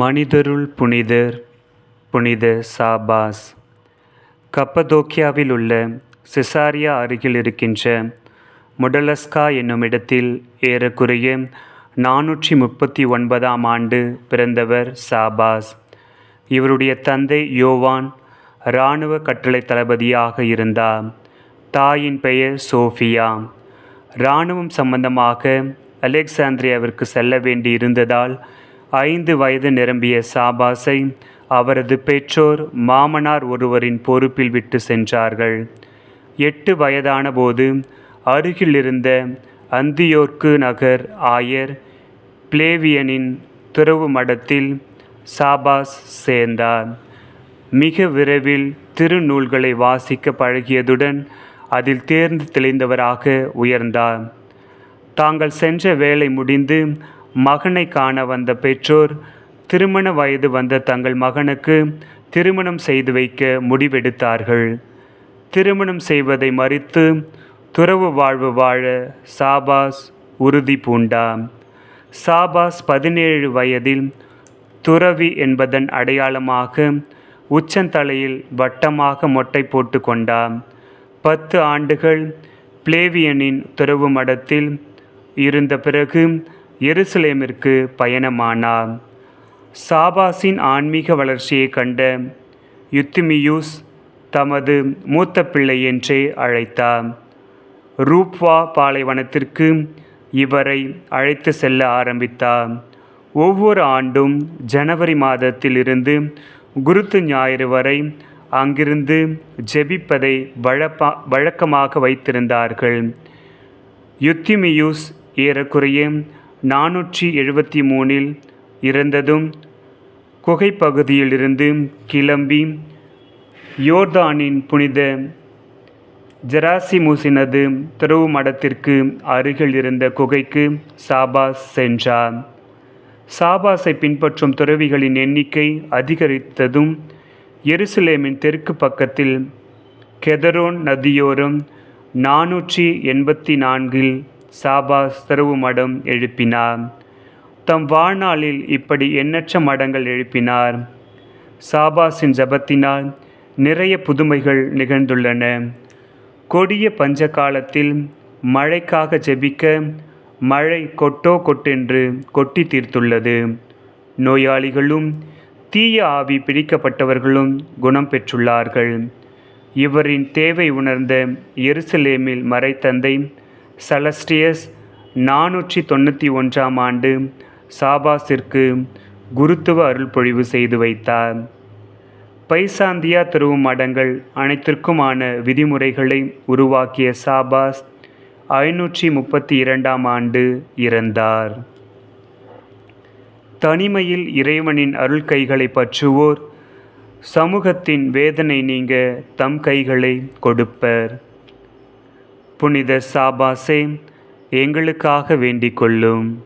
மனிதருள் புனிதர் புனித சாபாஸ். கப்பதோக்கியாவில் உள்ள சிசாரியா அருகில் இருக்கின்ற முடலஸ்கா என்னும் இடத்தில் ஏறக்குறைய நானூற்றி முப்பத்தி ஒன்பதாம் ஆண்டு பிறந்தவர் சாபாஸ். இவருடைய தந்தை யோவான் இராணுவ கட்டளை தளபதியாக இருந்தார் தாயின் பெயர் சோஃபியா. இராணுவம் சம்பந்தமாக அலெக்சாந்திரியாவிற்கு செல்ல வேண்டி இருந்ததால் ஐந்து வயது நிரம்பிய சாபாஸை அவரது பெற்றோர் மாமனார் ஒருவரின் பொறுப்பில் விட்டு சென்றார்கள். எட்டு வயதான போது அருகிலிருந்த அந்தியோர்க்கு நகர் ஆயர் பிளேவியனின் துறவு மடத்தில் சாபாஸ் சேர்ந்தார். மிக விரைவில் திருநூல்களை வாசிக்க பழகியதுடன் அதில் தேர்ந்து தெளிந்தவராக உயர்ந்தார். தாங்கள் சென்ற வேலை முடிந்து மகனை காண வந்த பெற்றோர் திருமண வயது வந்த தங்கள் மகனுக்கு திருமணம் செய்து வைக்க முடிவெடுத்தார்கள். திருமணம் செய்வதை மறித்து துறவு வாழ்வு வாழ சாபாஸ் உறுதி பூண்டா. சாபாஸ் பதினேழு வயதில் துறவி என்பதன் அடையாளமாக உச்சந்தலையில் வட்டமாக மொட்டை போட்டு கொண்டா பத்து ஆண்டுகள் பிளேவியனின் துறவு மடத்தில் இருந்த பிறகு எருசலேமிற்கு பயணமானார் சாபாஸின் ஆன்மீக வளர்ச்சியை கண்ட யுத்திமியூஸ் தமது மூத்த பிள்ளை என்றே அழைத்தார் ரூப்வா பாலைவனத்திற்கு இவரை அழைத்து செல்ல ஆரம்பித்தார் ஒவ்வொரு ஆண்டும் ஜனவரி மாதத்திலிருந்து குருத்து ஞாயிறு வரை அங்கிருந்து ஜெபிப்பதை வழப்பா வழக்கமாக வைத்திருந்தார்கள். யுத்திமியூஸ் ஏறக்குறைய நானூற்றி எழுபத்தி மூணில் இறந்ததும் குகைப்பகுதியிலிருந்து கிளம்பி யோர்தானின் புனித ஜெராசிமுசினது துறவு மடத்திற்கு அருகில் இருந்த குகைக்கு சாபாஸ் சென்றார். சாபாஸை பின்பற்றும் துறவிகளின் எண்ணிக்கை அதிகரித்ததும் எருசலேமின் தெற்கு பக்கத்தில் கெதரோன் நதியோரம் நானூற்றி எண்பத்தி நான்கில் சாபாஸ் தருவு மடம் எழுப்பினார். தம் வாழ்நாளில் இப்படி எண்ணற்ற மடங்கள் எழுப்பினார். சாபாஸின் ஜபத்தினால் நிறைய புதுமைகள் நிகழ்ந்துள்ளன. கொடிய பஞ்ச காலத்தில் மழைக்காக ஜெபிக்க மழை கொட்டோ கொட்டென்று கொட்டி தீர்த்துள்ளது. நோயாளிகளும் தீய ஆவி பிடிக்கப்பட்டவர்களும் குணம் பெற்றுள்ளார்கள். இவரின் தேவை உணர்ந்த எருசலேமில் மறைத்தந்தை சலஸ்டியஸ் நானூற்றி தொண்ணூற்றி ஒன்றாம் ஆண்டு சாபாஸிற்கு குருத்துவ அருள்பொழிவு செய்து வைத்தார். பைசாந்தியா திருவும் மடங்கள் அனைத்திற்குமான விதிமுறைகளை உருவாக்கிய சாபாஸ் ஐநூற்றி முப்பத்தி இரண்டாம் ஆண்டு இறந்தார். தனிமையில் இறைவனின் அருள் கைகளை பற்றுவோர் சமூகத்தின் வேதனை நீங்க தம் கைகளை கொடுப்பர். புனித சாபாசே எங்களுக்காக வேண்டிக் கொள்ளும்.